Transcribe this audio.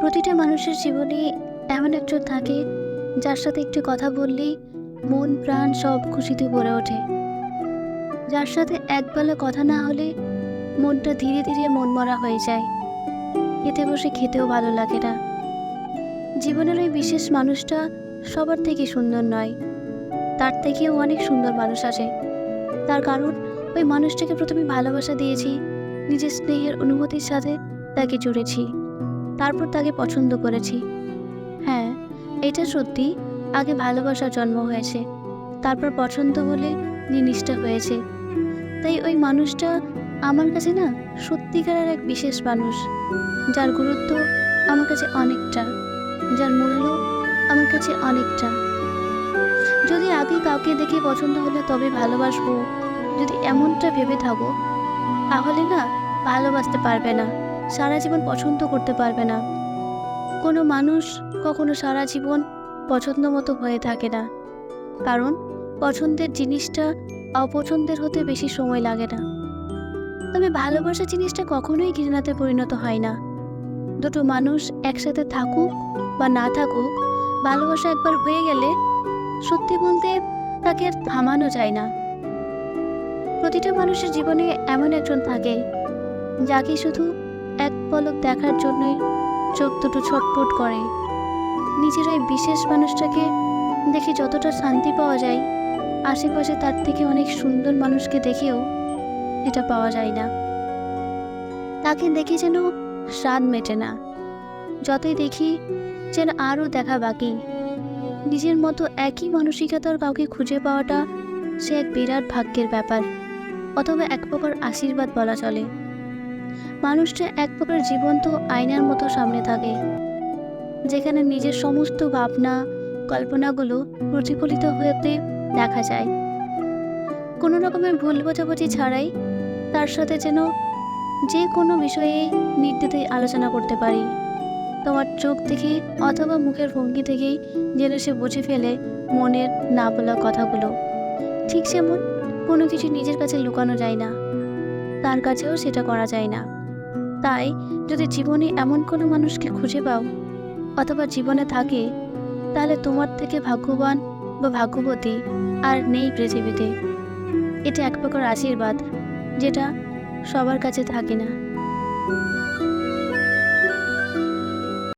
প্রতিটা মানুষের জীবনে এমন একজন থাকে যার সাথে একটু কথা বললেই মন, প্রাণ সব খুশিতে ভরে ওঠে। যার সাথে একবেলা কথা না হলে মনটা ধীরে ধীরে মনমরা হয়ে যায়। খেতে বসে খেতেও ভালো লাগে না। জীবনের ওই বিশেষ মানুষটা সবার থেকে সুন্দর নয়। তার থেকেও অনেক সুন্দর মানুষ আছে। তার কারণ, ওই মানুষটাকে প্রথমে ভালোবাসা দিয়েছি, নিজের স্নেহের অনুভূতির সাথে তাকে জুড়েছি। তারপর তাকে পছন্দ করেছি। হ্যাঁ এটা সত্যি, আগে ভালোবাসার জন্ম হয়েছে। তারপর পছন্দ বলে জিনিসটা হয়েছে। তাই ওই মানুষটা আমার কাছে না সত্যিকারের এক বিশেষ মানুষ, যার গুরুত্ব আমার কাছে অনেকটা, যার মূল্য আমার কাছে অনেকটা। যদি আগে কাউকে দেখে পছন্দ হলে তবে ভালোবাসবো, যদি এমনটা ভেবে থাকো, তাহলে না ভালোবাসতে পারবে না। সারা জীবন পছন্দ করতে পারবে না। কোনো মানুষ কখনো সারা জীবন পছন্দ মতো হয়ে থাকে না। কারণ পছন্দের জিনিসটা অপছন্দের হতে বেশি সময় লাগে না। তবে ভালোবাসা জিনিসটা কখনোই ঘৃণাতে পরিণত হয় না। দুটো মানুষ একসাথে থাকুক বা না থাকুক, ভালোবাসা একবার হয়ে গেলে সত্যি বলতে তাকে আর থামানো যায় না। প্রতিটা মানুষের জীবনে এমন একজন থাকে, যাকে শুধু এক পলক দেখার জন্যই চোখ দুটো ছটপট করে। নিজের ওই বিশেষ মানুষটাকে দেখে যতটা শান্তি পাওয়া যায়, আশেপাশে তার থেকে অনেক সুন্দর মানুষকে দেখেও এটা পাওয়া যায় না। তাকে দেখে যেন স্বাদ মেটে না। যতই দেখি যেন আরও দেখা বাকি। নিজের মতো একই মানসিকতার কাউকে খুঁজে পাওয়াটা সে এক বিরাট ভাগ্যের ব্যাপার, অথবা এক প্রকার আশীর্বাদ বলা চলে। মানুষটা এক প্রকার জীবন্ত আয়নার মতো সামনে থাকে, যেখানে নিজের সমস্ত ভাবনা, কল্পনাগুলো প্রতিফলিত হতে দেখা যায়। কোনো রকমের ভুল বোঝাবুঝি ছাড়াই তার সাথে যেন যে কোনো বিষয়ে নির্দ্বিধায় আলোচনা করতে পারি। তোমার চোখ থেকে অথবা মুখের ভঙ্গি থেকেই যেন সে বুঝে ফেলে মনের না বলা কথাগুলো। ঠিক যেমন কোনো কিছু নিজের কাছে লুকানো যায় না। তার কাছেও সেটা করা যায় না। তাই, যদি জীবনে এমন কোনো মানুষকে খুঁজে পাও, অথবা জীবনে থাকে, তাহলে তোমার থেকে ভাগ্যবান বা ভাগ্যবতী আর নেই পৃথিবীতে। এটা এক প্রকার আশীর্বাদ, যেটা সবার কাছে থাকে না।